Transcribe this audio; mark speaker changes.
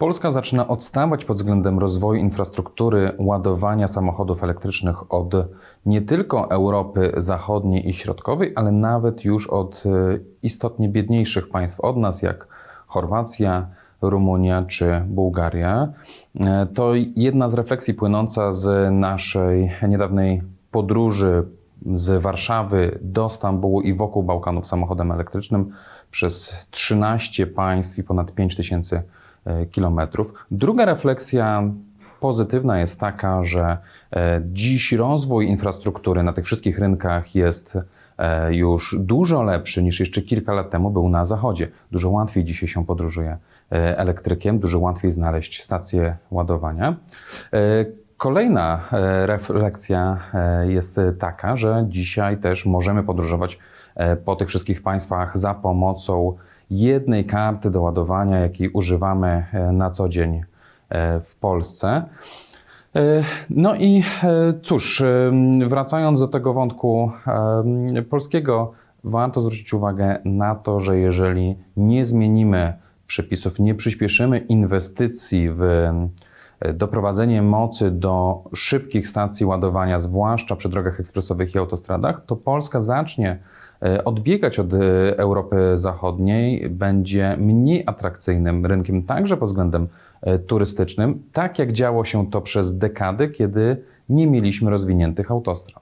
Speaker 1: Polska zaczyna odstawać pod względem rozwoju infrastruktury ładowania samochodów elektrycznych od nie tylko Europy Zachodniej i Środkowej, ale nawet już od e, istotnie biedniejszych państw od nas, jak Chorwacja, Rumunia czy Bułgaria. E, To jedna z refleksji płynąca z naszej niedawnej podróży z Warszawy do Stambułu i wokół Bałkanów samochodem elektrycznym przez 13 państw i ponad 5 tysięcy kilometrów. Druga refleksja pozytywna jest taka, że e, dziś rozwój infrastruktury na tych wszystkich rynkach jest e, już dużo lepszy niż jeszcze kilka lat temu był na zachodzie. Dużo łatwiej dzisiaj się podróżuje e, elektrykiem, dużo łatwiej znaleźć stację ładowania. Kolejna refleksja jest taka, że dzisiaj też możemy podróżować po tych wszystkich państwach za pomocą jednej karty do ładowania, jakiej używamy e, na co dzień e, w Polsce. E, No i cóż, wracając do tego wątku polskiego, warto zwrócić uwagę na to, że jeżeli nie zmienimy przepisów, nie przyspieszymy inwestycji w doprowadzenie mocy do szybkich stacji ładowania, zwłaszcza przy drogach ekspresowych i autostradach, to Polska zacznie odbiegać od e, Europy Zachodniej, będzie mniej atrakcyjnym rynkiem, także pod względem e, turystycznym, tak jak działo się to przez dekady, kiedy nie mieliśmy rozwiniętych autostrad.